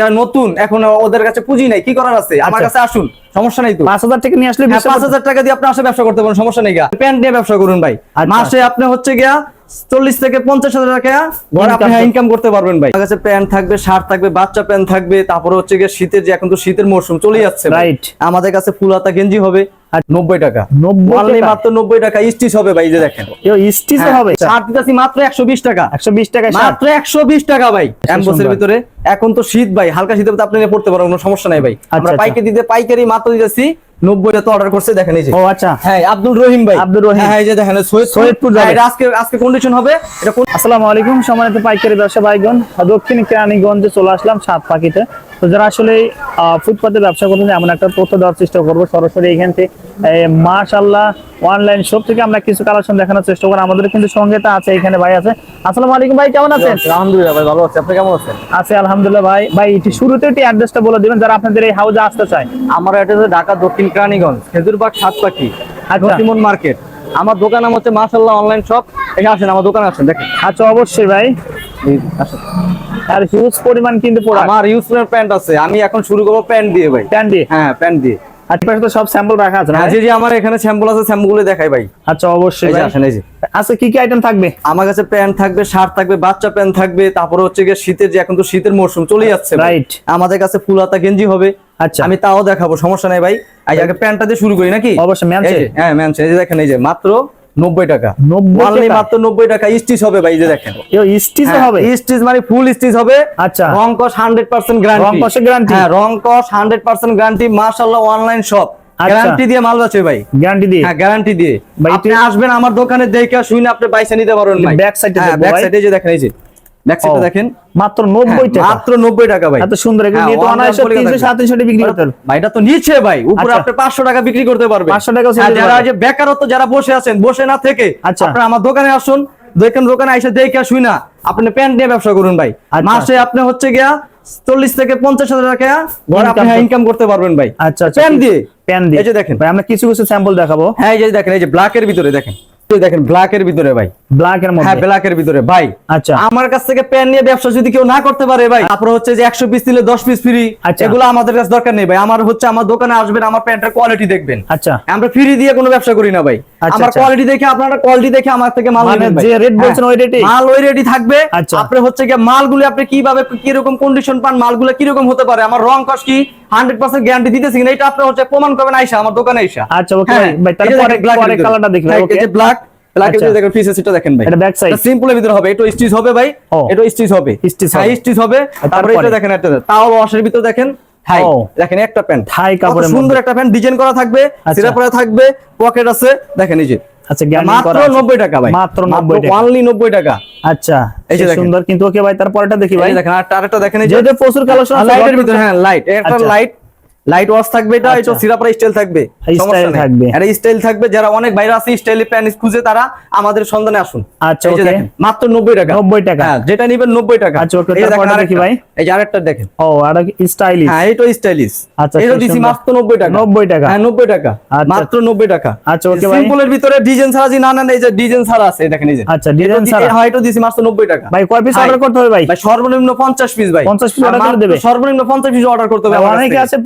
যারা নতুন এখন ওদের কাছে পুঁজি নাই কি করার আছে? আমার আচ্ছা। কাছে আসুন সমস্যা নাই তো। পাঁচ হাজার টাকা নিয়ে আসলে হ্যাঁ, পাঁচ হাজার টাকা দিয়ে আপনি আসে ব্যবসা করতে পারেন সমস্যা নেই গা। প্যান্ট নিয়ে ব্যবসা করুন ভাই। আচ্ছা। মাসে আপনি হচ্ছে গিয়া চল্লিশ থেকে পঞ্চাশ হাজার টাকা আপনি ইনকাম করতে পারবেন ভাই। কাছে প্যান্ট থাকবে শার্ট থাকবে বাচ্চা প্যান্ট থাকবে তারপরে হচ্ছে গিয়ে শীতের যে এখন তো শীতের মরশুম চলে যাচ্ছে রাইট আমাদের কাছে ফুল হাতা গেঞ্জি হবে। টাকা। 90 মাত্র নব্বই টাকা স্টিচ হবে ভাই যে দেখেন। স্টিচ হ্যাঁ, হবে? শার্ট দিতেছি মাত্র একশো বিশ টাকা। মাত্র ভাই অ্যাম্বসের ভিতরে। এখন তো শীত ভাই হালকা শীতের ভিতরে আপনি পড়তে পারেন কোনো সমস্যা নাই ভাই। আমরা আচ্ছা। পাইকারি দিতে পাইকারি মাত্র দিতেছি নব্বইটা তো অর্ডার করছে দেখেন এই যে। ও আচ্ছা। হ্যাঁ আব্দুল রহিম ভাই। আব্দুল রহিম। হ্যাঁ এই যে দেখেন সৈয়দপুর। সৈয়দপুর যাবে। হ্যাঁ, এটা আজকে আজকে কন্ডিশন হবে। এটা আসসালামু আলাইকুম সম্মানিত পাইকারি ব্যবসা ভাইগণ দক্ষিণ কেরানীগঞ্জে চলে আসলাম সাত পাখিতে। তো যারা আসলে ফুটপাতে ব্যবসা করতেন এমন একটা তথ্য দেওয়ার চেষ্টা করব। সরাসরি এখান থেকে মাশাল্লাহ অনলাইন শপ থেকে আমরা কিছু কালেকশন দেখানোর চেষ্টা করব। আমাদের কিন্তু সঙ্গেটা আছে এখানে ভাই আছে। আসসালামু আলাইকুম ভাই কেমন আছেন? আলহামদুলিল্লাহ ভাই ভালো আছে। আপনি কেমন আছেন? আছে আলহামদুলিল্লাহ ভাই। ভাই একটু শুরুতে একটু অ্যাড্রেসটা বলে দিবেন যারা আপনাদের এই হাউজে আসতে চায়। আমার এটা হচ্ছে ঢাকা দক্ষিণ কেরানীগঞ্জ খেজুরবাগ সাত পাখি আচ্ছা। মার্কেট আমার দোকান নাম হচ্ছে মাশাল্লাহ অনলাইন শপ এখানে আসেন আমার দোকানে আসেন দেখেন। আচ্ছা অবশ্যই ভাই। আর হিউজ পরিমাণ কিন্তু প্রোডাক্ট আমার প্যান্ট আছে। আমি এখন শুরু করব প্যান্ট দিয়ে ভাই। হ্যাঁ প্যান্ট দিয়ে। আর পাশে তো সব স্যাম্পল রাখা আছে না হ্যাঁ জি জি আমার এখানে স্যাম্পল আছে স্যাম্পল দেখাই ভাই। আচ্ছা অবশ্যই ভাই। আসেন এই যে। আচ্ছা কি কি আইটেম থাকবে? আমার কাছে প্যান্ট থাকবে শার্ট থাকবে বাচ্চা প্যান্ট থাকবে তারপরে হচ্ছে গিয়ে শীতের যে এখন তো শীতের মৌসুম চলে যাচ্ছে। Right. আমাদের কাছে ফুল হাতা গেঞ্জি হবে। আচ্ছা। আমি তাও দেখাবো সমস্যা নাই ভাই। আগে প্যান্টটা দিয়ে শুরু করি নাকি? অবশ্যই। হ্যাঁ ম্যানসে এই যে দেখেন এই যে মাত্র নব্বই টাকা। 90 মাত্র নব্বই টাকা স্টিচ হবে ভাই যে দেখেন। স্টিচ হবে? স্টিচ মানে ফুল স্টিচ হবে। আচ্ছা। রং কস হান্ড্রেড পার্সেন্ট গ্যারান্টি হ্যাঁ রং কস হান্ড্রেড পার্সেন্ট গ্যারান্টি মার্শাল্লাহ অনলাইন শপ। গ্যারান্টি দিয়ে মাল আছে ভাই। গ্যারান্টি দিয়ে? হ্যাঁ গ্যারান্টি দিয়ে। আপনি আসবেন আমার দোকানে দেখে শুনে আপনি পয়সা নিতে পারবেন এ হ্যাঁ ব্যাক। সাইডে যে দেখেন এই যে। ও, দেখেন। মাত্র নব্বই হ্যাঁ, টাকা। মাত্র 90 টাকা ভাই। এত সুন্দর এগুলো হ্যাঁ, নিয়ে তো অনায়াসে one তিনশো টাকা। সাড়ে তিনশো টাকা বিক্রি করতে পারবে। ভাই এটা তো নিচে ভাই। উপরে আচ্ছা। আপনি 500 টাকা বিক্রি করতে পারবেন। 500 টাকাও হ্যাঁ, যারা যে বেকারত্ব যারা বসে আছেন বসে না থেকে আচ্ছা। আপনারা আমার দোকানে আসুন। দেখেন দোকানে এসে দেখে শুই না। আপনি প্যান্ট নিয়ে ব্যবসা করুন ভাই। আচ্ছা। মাসে আপনি হচ্ছে গিয়া চল্লিশ থেকে পঞ্চাশ হাজার টাকা আপনি ইনকাম করতে পারবেন ভাই। আচ্ছা প্যান্ট দিয়ে। প্যান দিয়ে। এই যে দেখেন। ভাই আমরা কিছু কিছু স্যাম্পল দেখাবো। হ্যাঁ এই যে দেখেন এই যে ব্ল্যাক এর ভিতরে দেখেন। দেখেন ব্ল্যাক এর ভিতরে ভাই। ব্ল্যাক এর হ্যাঁ মধ্যে ব্ল্যাক এর ভিতরে। ভাই আচ্ছা। আমার কাছ থেকে প্যান নিয়ে ব্যবসা যদি কেউ না করতে পারে ভাই তারপর হচ্ছে যে একশো পিস দিলে দশ পিস ফ্রি। এগুলো আমাদের কাছে দরকার নেই ভাই। আমার হচ্ছে আমার দোকানে আসবেন আমার প্যান্টের কোয়ালিটি দেখবেন। আচ্ছা। আমরা ফ্রি দিয়ে কোনো ব্যবসা করি না ভাই। আচ্ছা, আমার আচ্ছা। কোয়ালিটি দেখে আপনারা কোয়ালিটি দেখে আমার থেকে মাল মানে নেবেন যে রেট হ্যাঁ। বলছেন ওই রেটে মাল ওই রেডি থাকবে। আচ্ছা। আপনি হচ্ছে গিয়ে মালগুলো আপনি কীভাবে কীরকম কন্ডিশন পান মালগুলো কীরকম হতে পারে? আমার রং কস কি হান্ড্রেড পার্সেন্ট গ্যারান্টি দিতেছি কিনা এটা আপনি হচ্ছে প্রমাণ করবেন আইসা আমার দোকানে আইসা। আচ্ছা, okay ভাই। ভাই, তারপরে পরে কালারটা দেখি ভাই, okay? ব্ল্যাক আচ্ছা। দেখেন পিসেস এটা দেখেন ভাই। এটা back side? সিম্পলের ভিতরে হবে এটা স্টিচ হবে ভাই এটা স্টিচ হবে। Stitch হ্যাঁ স্টিচ হবে। তারপরে তারপরে? এটা দেখেন একটা তাও ওয়াশের ভিতরে দেখেন হাই দেখেন একটা প্যান্ট থাই কাপড়ের সুন্দর একটা প্যান্ট ডিজাইন করা থাকবে আচ্ছা। পরে থাকবে পকেট আছে দেখেন এই যে। আচ্ছা মাত্র করা আছে। নব্বই টাকা ভাই। মাত্র 90 টাকা। অনলি নব্বই টাকা। আচ্ছা এই যে দেখেন। সুন্দর কিন্তু ওকে ভাই তারপরেটা দেখি ভাই। দেখেন আর আরেকটা দেখেন এই যে। প্রচুর কালেকশন আছে লাইটের ভিতরে হ্যাঁ লাইট একটা। লাইট লাইট ওয়াশ থাকবে এটা আচ্ছা। এটা সিরাপের স্টাইল থাকবে সমস্যা থাকবে। এটা স্টাইল থাকবে যারা অনেক বাইরে আছে স্টাইল প্যান্ট খুঁজে তারা আমাদের সন্ধানে আসুন আচ্ছা। দেখেন, মাত্র 90 টাকা 90 টাকা। হ্যাঁ যেটা নিবেন 90 টাকা আচ্ছা, যে দেখেন দেখি ভাই। এই যে আরেকটা দেখেন ও আর স্টাইলিশ হ্যাঁ এটা স্টাইলিশ আচ্ছা, এটা দিছি মাত্র 90 টাকা 90 টাকা। হ্যাঁ 90 টাকা আচ্ছা। মাত্র 90 টাকা আচ্ছা, okay ভাই। সিম্পলের ভিতরে ডিজাইন ছাড়া যদি না নেন এই যে ডিজাইন ছাড়া আছে দেখেন এই যে আচ্ছা, এটা ছাড়া। হ্যাঁ এটা দিছি মাত্র 90 টাকা ভাই কয় পিস অর্ডার করতে হবে ভাই ভাই সর্বনিম্ন 50 পিস ভাই 50 পিস অর্ডার করে দেবে? সর্বনিম্ন 50 পিস অর্ডার করতে হবে অনেকে আছে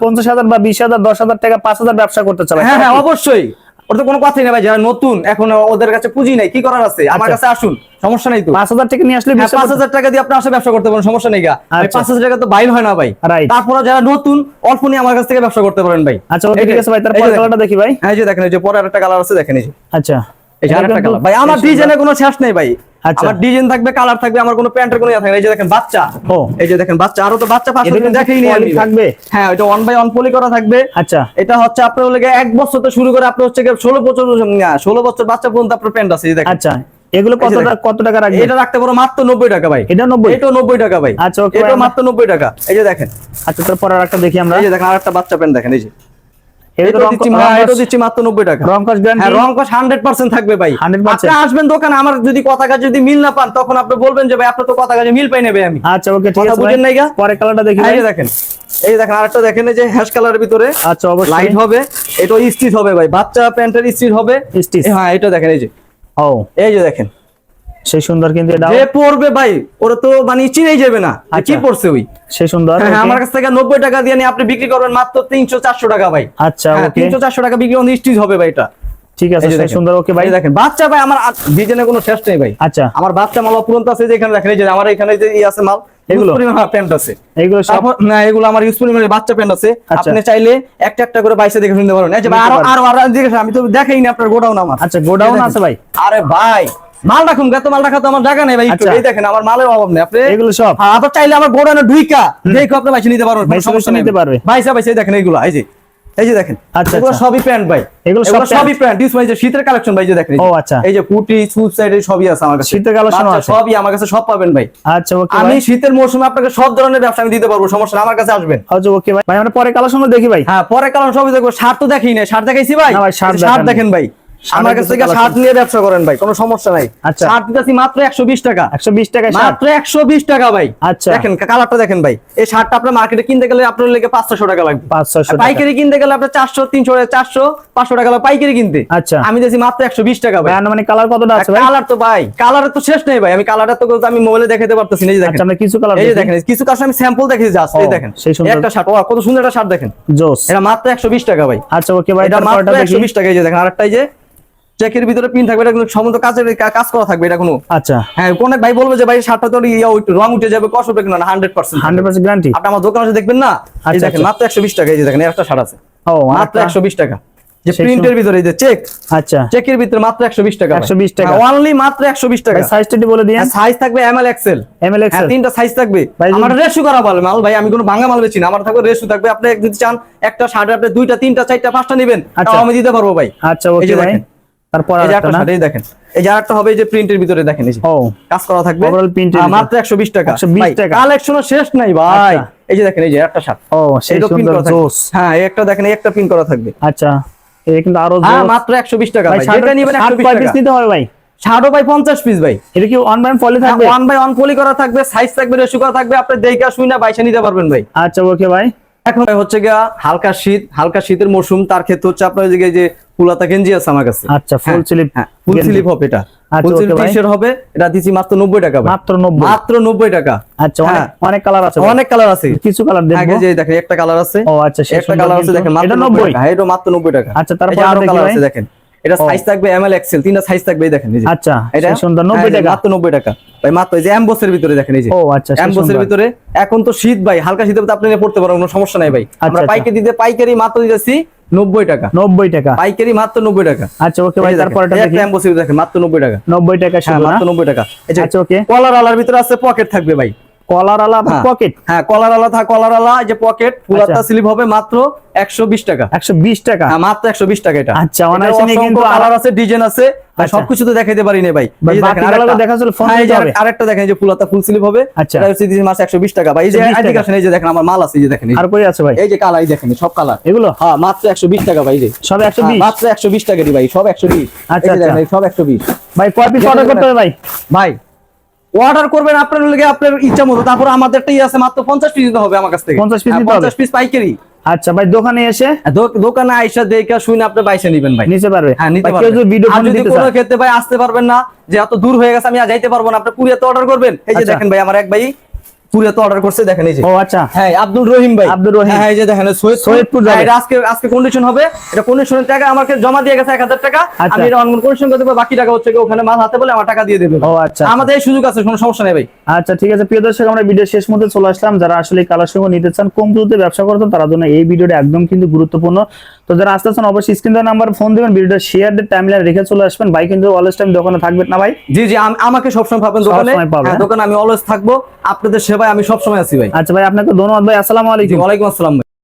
পঞ্চাশ হাজার বা বিশ হাজার দশ হাজার টাকা পাঁচ হাজার ব্যবসা করতে চায় হ্যাঁ হ্যাঁ অবশ্যই। তো কোনো কথাই নেই ভাই যারা নতুন এখন ওদের কাছে পুঁজি নাই কি করার আছে? আমার আচ্ছা। কাছে আসুন সমস্যা নাই তো। পাঁচ হাজার টাকা নিয়ে আসলে হ্যাঁ, বিশ পাঁচ হাজার- হাজার টাকা দিয়ে আপনি আসে ব্যবসা করতে পারেন সমস্যা নেই গা। ভাই, আচ্ছা। পাঁচ হাজার টাকা তো বাইর হয় না ভাই. তারপরে যারা নতুন অল্প নিয়ে আমার কাছ থেকে ব্যবসা করতে পারেন ভাই। আচ্ছা ঠিক আছে ভাই তারপরে কালারটা দেখি ভাই। হ্যাঁ এই যে দেখেন এই যে পরে আরেকটা কালার আছে দেখেন এই আচ্ছা। এই যে আরেকটা কালার ভাই আমার ডিজাইনে কোনো শেষ নেই ভাই। আমার ডিজাইন থাকবে কালার থাকবে আমার কোনো প্যান্টের কোনো ইয়ে থাকবে এই যে দেখেন বাচ্চা। ও। এই যে দেখেন বাচ্চা আরও তো বাচ্চা এটা কিন্তু দেখেই poly থাকবে? হ্যাঁ এটা ওয়ান বাই ওয়ান পলি করা থাকবে। আচ্ছা। এটা হচ্ছে আপনার হলে গিয়ে এক বছর তো শুরু করে আপনি হচ্ছে গিয়ে ষোলো বছর না, ষোলো বছর বাচ্চা পর্যন্ত আপনার প্যান্ট আছে এই দেখেন। আচ্ছা এগুলো কত টাকা কত টাকা রাখবে? এটা রাখতে পারো মাত্র নব্বই টাকা ভাই। এটা 90? এটাও নব্বই টাকা ভাই। আচ্ছা, okay এটা মাত্র নব্বই টাকা। এই যে দেখেন। আচ্ছা তারপরে আর একটা দেখি আমরা। এই যে দেখেন আরেকটা বাচ্চা প্যান্ট দেখেন এই যে। আসবেন দোকানে আমার যদি কথা কাজ যদি মিল না পান তখন আপনি বলবেন যে ভাই আপনার তো কথা কাজে মিল পাই নেবে আমি। আচ্ছা ওকে ঠিক আছে বুঝেন নাই গা? পরে কালারটা দেখি হ্যাঁ, দেখেন এই দেখেন আরেকটা দেখেন এই যে হ্যাশ কালারের ভিতরে। আচ্ছা অবশ্যই। লাইট হবে এটা স্টিচ হবে ভাই। বাচ্চা প্যান্টের স্টিচ হবে। হ্যাঁ এটা দেখেন এই যে। ও। এই যে দেখেন। সেই সুন্দর কিন্তু এটা যে পড়বে ভাই ওরা তো মানে চিনেই যাবে না। যে কি আচ্ছা। পড়ছে ওই? সেই সুন্দর হ্যাঁ, আমার কাছ থেকে নব্বই টাকা দিয়ে আপনি বিক্রি করবেন মাত্র তিনশো চারশো টাকা ভাই। আচ্ছা হ্যাঁ, তিনশো চারশো টাকা বিক্রি নিশ্চিত হবে ভাই এটা। ঠিক আছে সেই সুন্দর ওকে ভাই। দেখেন বাচ্চা ভাই আমার ডিজাইনে কোনো শেষ নেই ভাই। আচ্ছা। আমার বাচ্চা মাল অপুরন্ত আছে যে এখানে দেখেন এই যে আমার এখানে যে আছে মাল এগুলো? প্যান্ট আছে। এইগুলো না এগুলো আমার ইউজফুল বাচ্চা প্যান্ট আছে। আচ্ছা। আপনি চাইলে একটা একটা করে বাইসে দেখে শুনতে পারেন যে আরও আরও আরও দেখে আমি তো দেখাই না আপনার গোডাউন আমার। আচ্ছা গোডাউন আছে? ভাই। আরে ভাই মাল রাখুন মাল রাখা তো আমার জায়গা নেই ভাই আচ্ছা। এই দেখেন আমার মালের অভাব নেই। আপনি এগুলো সব? হ্যাঁ চাইলে আমার গোডাউনে ঢুইকা দেখো আপনি বাইসে নিতে পারবেন সমস্যা নিতে পারবে। ভাইসা বাইসে দেখেন এইগুলো এই যে। এই যে দেখেন আচ্ছা, এগুলো। সবই প্যান্ট ভাই। এগুলো সব এগুলো প্যান্ট? সবই প্যান্ট ইউজ যে শীতের কালেকশন ভাই যে দেখেন ও, আচ্ছা। এই যে কুটি সুপ সাইড সবই আছে আমার কাছে। শীতের collection আছে? সবই আমার কাছে সব পাবেন ভাই। আচ্ছা ওকে আমি শীতের মৌসুমে আপনাকে সব ধরনের ব্যবসা আমি দিতে পারব সমস্যা আমার কাছে আসবেন। আচ্ছা ওকে ভাই। পরে কালেকশন দেখি ভাই। হ্যাঁ পরে কালার সবই দেখব। সার তো দেখি না শার্ট দেখাইছি ভাই। সার শার্ট দেখেন ভাই। আমার কাছ থেকে শার্ট নিয়ে ব্যবসা করেন ভাই কোনো সমস্যা নাই। আচ্ছা। শার্ট দিতেছি মাত্র একশো বিশ টাকা। একশো বিশ টাকায় মাত্র একশো বিশ টাকা ভাই। আচ্ছা। দেখেন কালারটা দেখেন ভাই। এই শার্টটা আপনার মার্কেটে কিনতে গেলে আপনার লেগে পাঁচশো টাকা লাগবে। পাঁচ ছশো আর টাকা পাইকারি কিনতে গেলে আপনার চারশো তিনশো চারশো পাঁচশো টাকা পাইকারি কিনতে। আচ্ছা। আমি দিয়েছি মাত্র একশো বিশ টাকা ভাই। মানে কালার কতটা আছে কালার তো ভাই কালারের তো শেষ নেই ভাই। আমি কালারটা তো আমি মোবাইলে দেখাতে পারতেছি না দেখেন। আচ্ছা আমরা কিছু কালার এই দেখেন কিছু কাজ আমি স্যাম্পল দেখেছি জাস্ট এই দেখেন। একটা শার্ট ও কত সুন্দর একটা শার্ট দেখেন। জোস। এটা মাত্র একশো বিশ টাকা ভাই। আচ্ছা ওকে ভাই এটা মাত্র একশো বিশ টাকা এই যে দেখেন আরেকটাই যে চেকের ভিতরে পিন থাকবে এটা কিন্তু সমস্ত কাজের কাজ করা থাকবে এটা কোনো। আচ্ছা। হ্যাঁ কোন ভাই বলবে যে ভাই শার্টটা তো ইয়া রং উঠে যাবে কষ্ট হবে কিনা hundred percent hundred percent guarantee আপনি আমার দোকানে এসে দেখবেন না এই আচ্ছা, দেখেন আচ্ছা। মাত্র একশো বিশ টাকা এই যে দেখেন একটা শার্ট আছে। ও মাত্র আরেকটা- একশো বিশ টাকা। যে প্রিন্টের ভিতরে এই যে চেক আচ্ছা। চেকের ভিতরে মাত্র একশো বিশ টাকা 120 টাকা। অনলি মাত্র একশো বিশ টাকা। ভাই সাইজটা বলে দিয়েন। সাইজ থাকবে M L XL M L হ্যাঁ, এক্সেল তিনটা সাইজ থাকবে। আমার রেশু করা ভালো মাল ভাই আমি কোনো ভাঙা মাল বেচি না। আমার থাকবে রেশু থাকবে আপনি যদি চান একটা শার্ট আপনি দুইটা তিনটা চারটা পাঁচটা নেবেন আচ্ছা। তাও আমি দিতে পারব ভাই। আচ্ছা ওকে ভাই। তারপর আরেকটা একটা না? এই দেখেন। এই যে আরেকটা হবে এই যে প্রিন্টের ভিতরে দেখেন এই যে। ও। কাজ করা থাকবে। ভিতরে। মাত্র একশো বিশ টাকা। 120 টাকা। কালেকশনও শেষ নাই ভাই। আচ্ছা। এই যে দেখেন এই যে একটা শার্ট। ও সেই সুন্দর জোস। হ্যাঁ এই একটা দেখেন এই একটা প্রিন্ট করা থাকবে। আচ্ছা। এই কিন্তু আরও জোস। মাত্র একশো বিশ টাকা ভাই যেটা নিবেন একশো বিশ কয় টাকা। পিস নিতে হবে ভাই? শার্টও ভাই পঞ্চাশ পিস ভাই। এটা কি ওয়ান বাই ফলে থাকবে? ওয়ান বাই ওয়ান পলি করা থাকবে সাইজ থাকবে রেশু করা থাকবে আপনি দেখা শুই না বাইসা নিতে পারবেন ভাই। আচ্ছা ওকে ভাই। এখন হচ্ছে গিয়া হালকা শীত হালকা শীতের মৌসুম তার ক্ষেত্রে হচ্ছে আপনার যে- পুলাতা ফুলাতা গেঞ্জি আছে আমার কাছে। আচ্ছা ফুল স্লিপ ফুল স্লিপ হবে এটা। আচ্ছা, ফুল স্লিপ টি-শার্ট হবে এটা দিচ্ছি মাত্র নব্বই টাকা মাত্র মাত্র নব্বই টাকা। আচ্ছা অনেক হ্যাঁ। অনেক কালার আছে অনেক কালার আছে। কিছু কালার আগে যে দেখেন একটা কালার আছে। ও আচ্ছা একটা কালার আছে কিন্তু। দেখেন মাত্র 90 নব্বই টাকা। হ্যাঁ, এটা মাত্র 90 টাকা। আচ্ছা, তারপর আরও কালার আছে দেখেন। এটা সাইজ থাকবে এম এল এক্সেল তিনটা সাইজ থাকবে দেখেন এই যে। আচ্ছা এটা সুন্দর নব্বই হ্যাঁ, এই যে টাকা। মাত্র 90 টাকা। ভাই মাত্র এই যে এমবসের ভিতরে দেখেন এই যে। ও আচ্ছা এমবসের ভিতরে। এখন তো শীত ভাই হালকা শীতের আপনি পড়তে পারেন কোনো সমস্যা নাই ভাই। আমরা আচ্ছা। পাইকারি দিতে পাইকারি মাত্র দিতেছি 90 টাকা। নব্বই টাকা। পাইকারি মাত্র 90 টাকা। আচ্ছা ওকে ভাই এই যে তারপর এটা এই একটা দেখি। এমবসের দেখেন মাত্র 90 টাকা। নব্বই টাকা হ্যাঁ মাত্র 90 টাকা। আচ্ছা ওকে। কলার আলার ভিতরে আছে পকেট থাকবে ভাই। হ্যাঁ। পকেট হ্যাঁ এই যে পকেট ফুলাতা আচ্ছা। স্লিপ হবে মাত্র 120 টাকা একশো বিশ টাকা হ্যাঁ মাত্র 120 টাকা এটা আচ্ছা, অনায়াসে কিন্তু কালার আছে ডিজাইন আছে ভাই আচ্ছা। সবকিছু তো দেখাইতে পারি না ভাই এই দেখেন আরেকটা- দেখা যাচ্ছে ফোন হ্যাঁ, যে দিতে হবে। আরেকটা দেখেন যে ফুলাতা ফুল স্লিপ হবে আচ্ছা। এটা হচ্ছে দিস মাস 120 টাকা ভাই এই যে 120 আসেন এই যে দেখেন আমার মাল আছে এই যে দেখেন আর কই আছে ভাই এই যে দেখেন সব কালার এগুলো হ্যাঁ মাত্র 120 টাকা ভাই যে সব একশো হ্যাঁ, বিশ মাত্র 120 টাকা দি ভাই সব 120 আচ্ছা, আচ্ছা। সব 120 ভাই কয় পিস অর্ডার করতে হবে ভাই ভাই অর্ডার করবেন আপনার লগে আপনার ইচ্ছা মতো। তারপর আমাদের টাই আছে মাত্র 50 পিস দিতে হবে আমার কাছ থেকে। 50 piece হ্যাঁ, দিতে হবে? 50 পিস পাইকারি। আচ্ছা ভাই দোকানে এসে? দোকানে আইসা দেখে শুনে আপনি বাইসা নিবেন ভাই। নিতে পারবে? হ্যাঁ নিতে পারবে। যদি ভিডিও ফোন দিতে কোনো ক্ষেত্রে ভাই আসতে পারবেন না যে এত দূর হয়ে গেছে আমি আর যাইতে পারব না আপনি কুরিয়াতে অর্ডার করবেন। এই যে আচ্ছা। দেখেন ভাই আমার এক ভাই কুরিয়াতে অর্ডার করছে দেখেন এই যে। ও আচ্ছা। হ্যাঁ আব্দুল রহিম ভাই। আব্দুল রহিম। হ্যাঁ এই যে দেখেন সৈয়দপুর সৈয়দপুর যাবে। হ্যাঁ, এটা আজকে আজকে কন্ডিশন হবে। এটা কন্ডিশনের টাকা আমাকে জমা দিয়ে গেছে 1000 টাকা। আচ্ছা। আমি এটা অনলাইন কন্ডিশন করতে পারব বাকি টাকা হচ্ছে ওখানে মাল হাতে বলে আমার টাকা দিয়ে দেবে। ও আচ্ছা। আমাদের এই সুযোগ আছে কোনো সমস্যা নেই ভাই। আচ্ছা ঠিক আছে। প্রিয় দর্শক আমরা ভিডিও শেষ মধ্যে চলে আসলাম। যারা আসলে কালার সঙ্গে নিতে চান কম দ্রুত ব্যবসা করতেন তার জন্য এই ভিডিওটা একদম কিন্তু গুরুত্বপূর্ণ। তো যারা আসতেছেন অবশ্যই স্ক্রিন নাম্বার ফোন দিবেন ভিডিওটা শেয়ার দিয়ে টাইমলাইন রেখে চলে আসবেন। ভাই কিন্তু অলওয়েজ টাইম দোকানে থাকবেন না ভাই? জি জি আম- আমাকে সবসময় পাবেন দোকানে? দোকানে আমি অলওয়েজ থাকব। আপনাদের সেবায় আমি সবসময় আছি ভাই। আচ্ছা ভাই আপনাকে ধন্যবাদ ভাই আসসালামু জি আলাইকুম ওয়ালাইকুম আসসালাম ভাই।